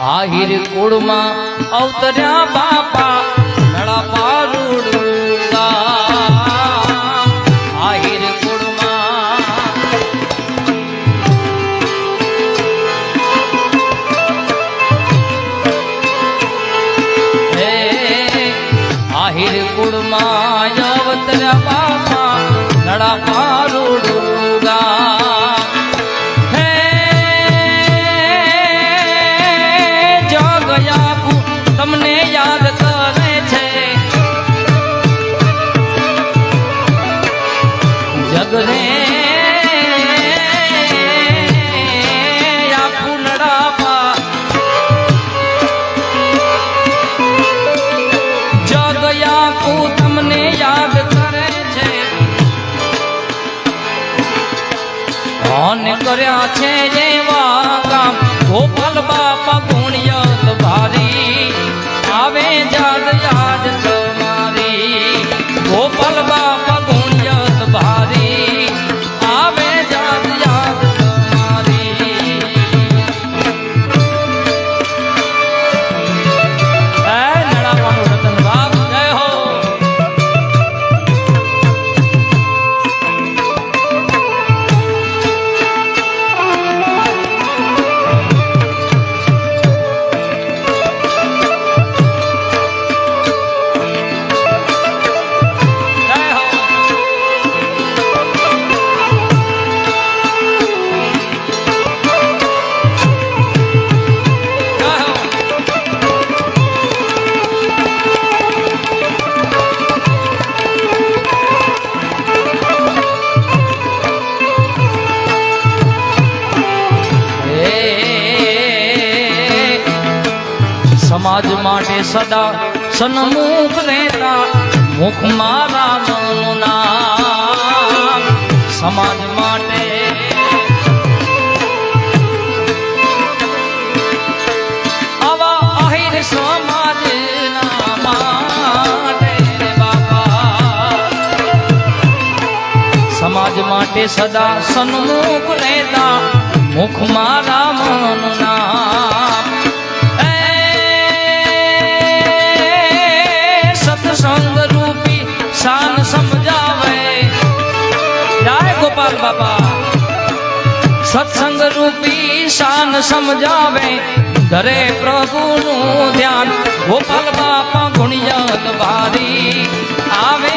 આહિર કુળમાં અવતર્યા બાપા નળા પારુડું આહિર કુળમાં. હે આહિર કુળમાં અવતર્યા બાપા નળા સદા સન્મુખ રહેતા મુખ મારા મનુના સમાજ માટે આવા અહિર બાપા સમાજ માટે સદા સન્મુખ રહેતા મુખ મારા મન સત્સંગ રૂપી શાન સમજાવે. ધરે પ્રભુનું ધ્યાન. ગોપાલ બાપા ગુણિયત ભારી આવે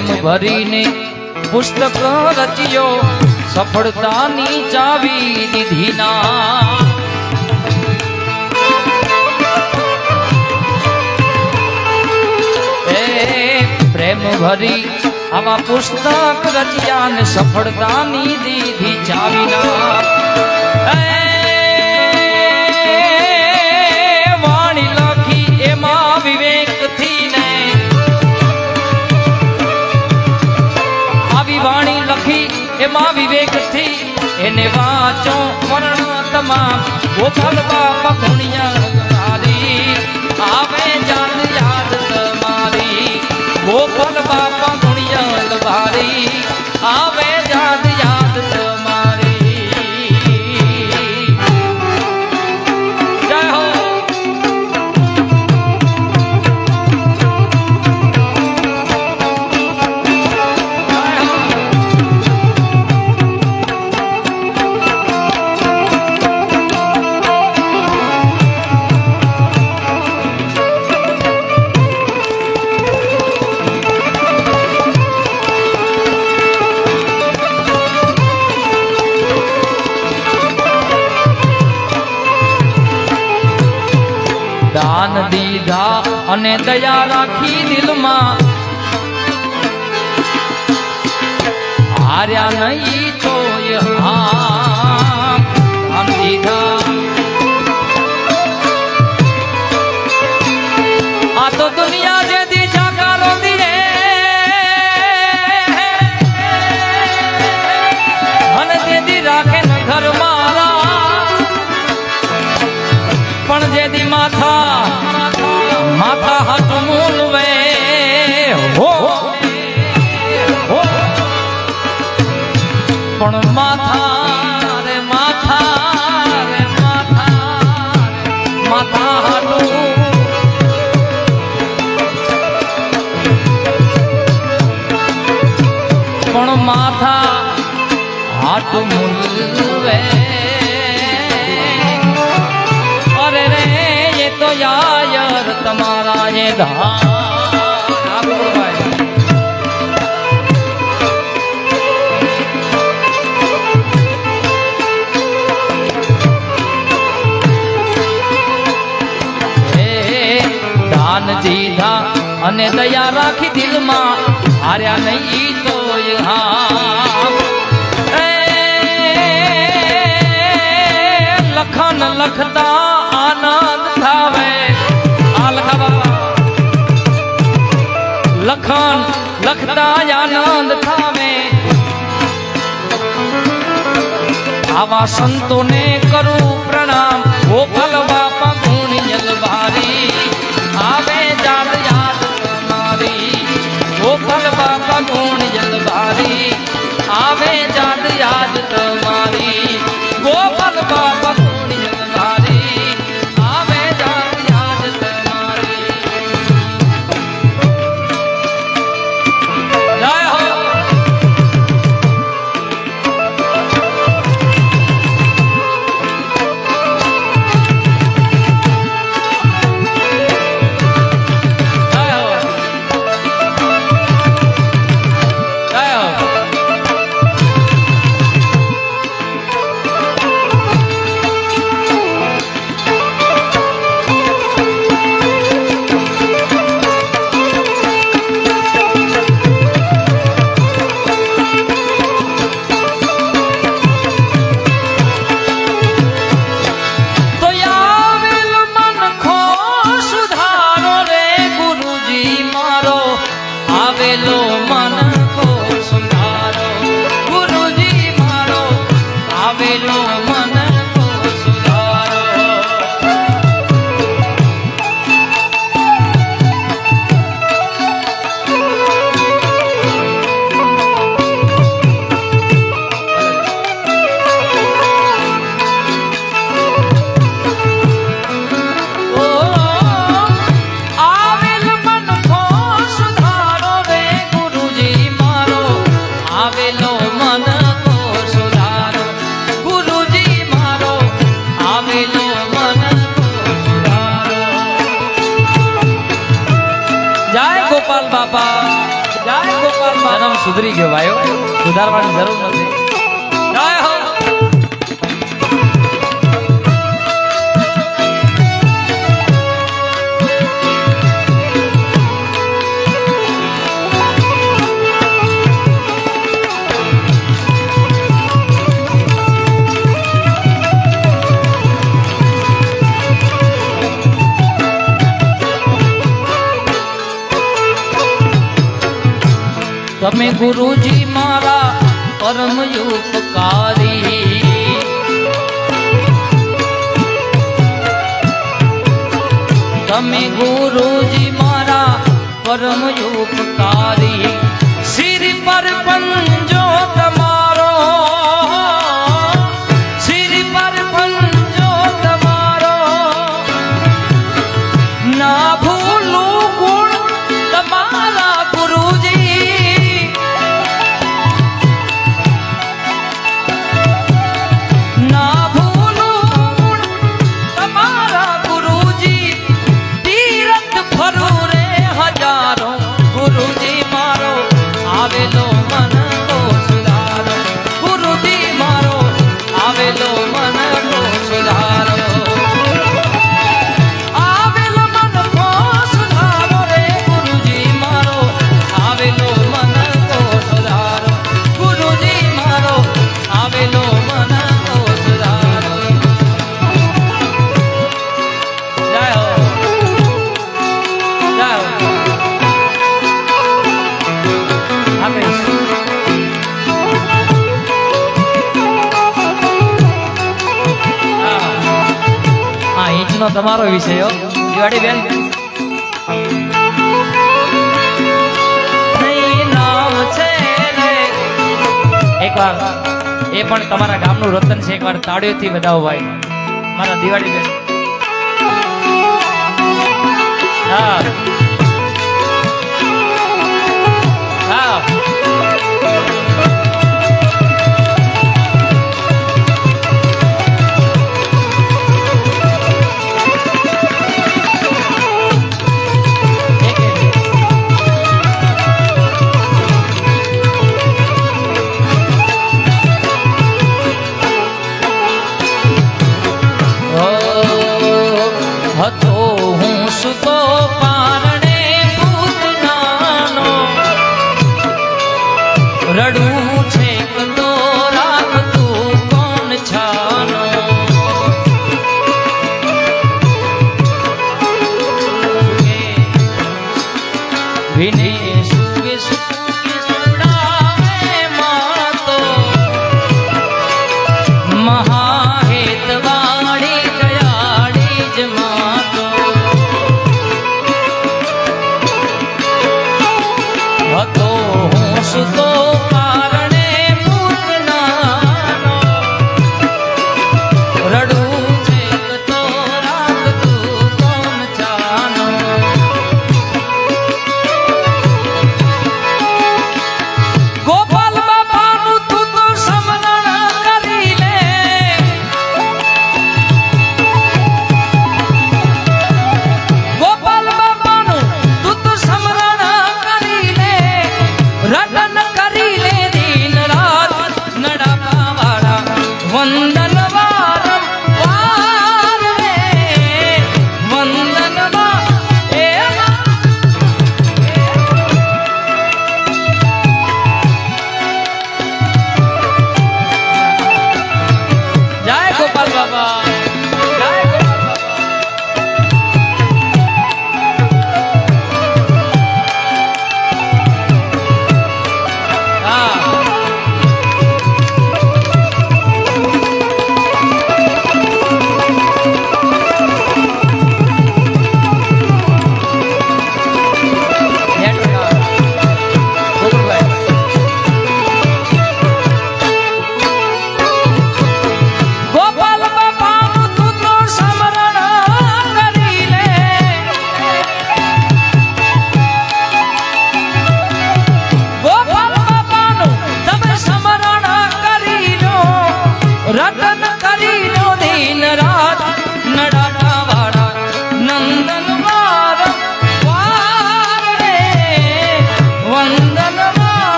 પ્રેમ ભરીને પુસ્તક રચ્યો, સફળતાની ચાવી દીધી ના હે પ્રેમ ભરી આવા પુસ્તક રચ્યા ને સફળતાની દીધી ચાવી લખી એમાં વિવેકથી એને વાંચો વર્ણ તમામ ગોપાલ બાપા તારી આવે અને દયા રાખી દિલમાં. હાર્યા નહીં માથા હાથ મૂલવે હો હો. પણ માથા રે માથા રે માથા માથા હાટું પણ માથા હાથ મૂલવે ધા હે અને દયા રાખી દિલમાં હાર્યા નહીં તો લખન લખતા આનંદ લખન લખતા આનંદ થાવે આવા સંતોને કરું પ્રણામ ગોપાલ બાપા ગુણિયલ ભારી આવે જાત યાદ તમારી ગોપાલ બાપા ગુણિયલ ભારી આવે જાત યાદ તમારી તમે ગુરુજી મારા પરમ ઉપકારી. તમે ગુરુજી મારા પરમ ઉપકારી. તમારો વિષય દિવાળી બેન. એકવાર એ પણ તમારા ગામનું રતન છે એકવાર તાળીઓથી બધાઓ ભાઈ. મારા દિવાળી બેન. હા.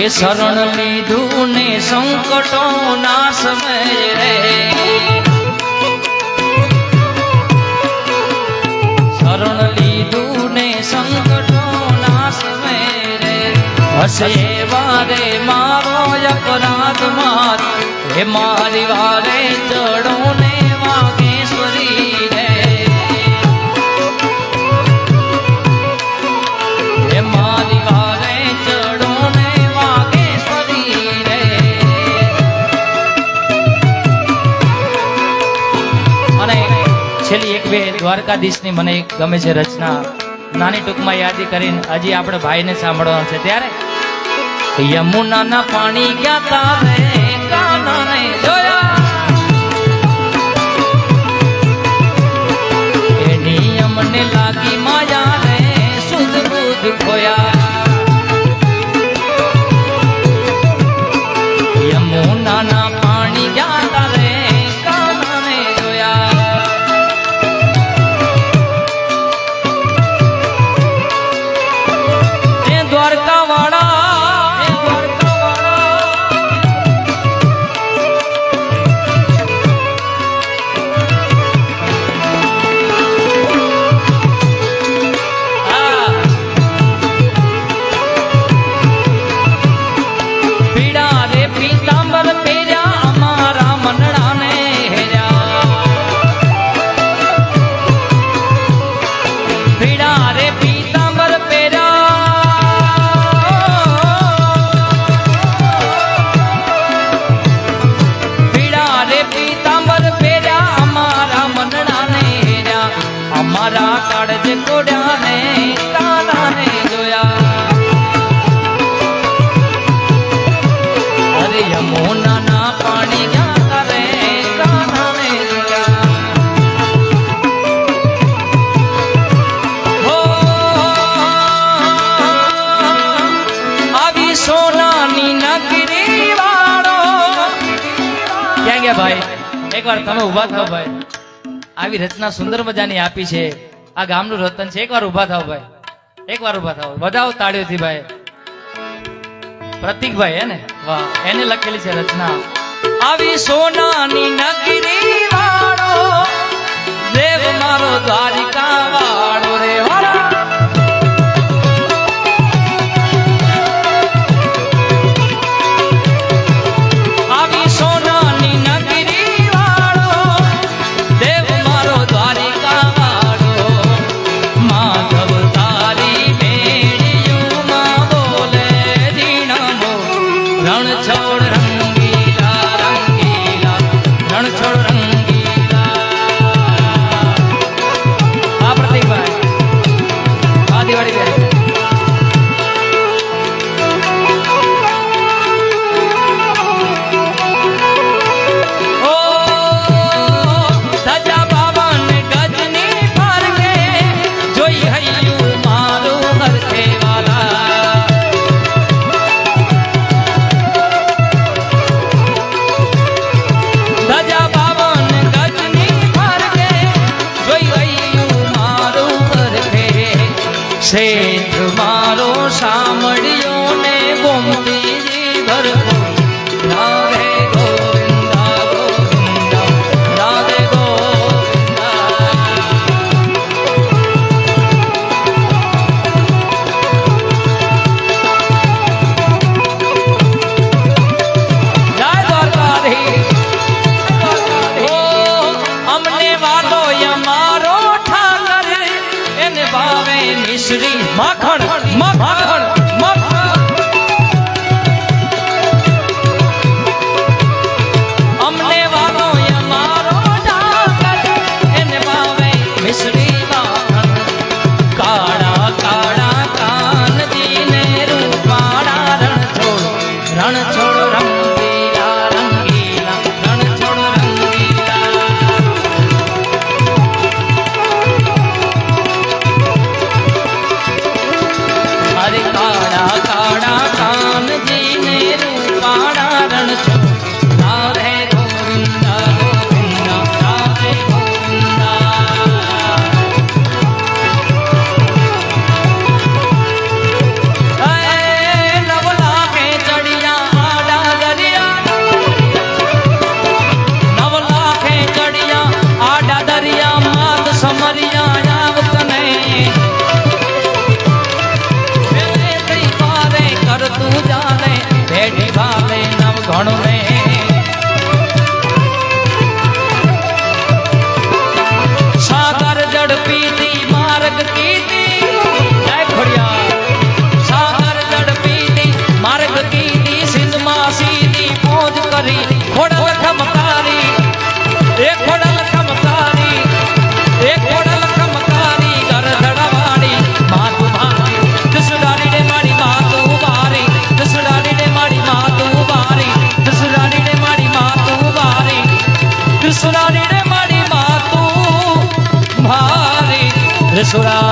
કે શરણ લીધું ને સંકટો ના સમય રે. શરણ લીધું ને સંકટો ના સમય રે. હશે વારે મારો અપરાધ માર. હે મારી વારે ચડો ને છેલ્લી દ્વારકાધીશની મને ગમે છે રચના. નાની ટૂંકમાં યાદી કરીને હજી આપણે ભાઈને સાંભળવાનું છે. ત્યારે યમુનાના પાણી જોયા. એની અમને લાગી માયા રે શુદ્ધ બુદ્ધ ખોયા. એકવાર તમે ઊભા થાવ ભાઈ. આવી રચના સુંદર મજાની આપી છે. આ ગામનું રતન છે. એકવાર ઊભા થાવ ભાઈ. એકવાર ઊભા થાવ વધાવો તાળીઓથી ભાઈ. પ્રતિકભાઈ હે ને? વાહ. એને લખેલી છે રચના. આવી સોનાની નગરી વાળો દેવ મારો દ્વારિકા વાળો રે ধরে basura.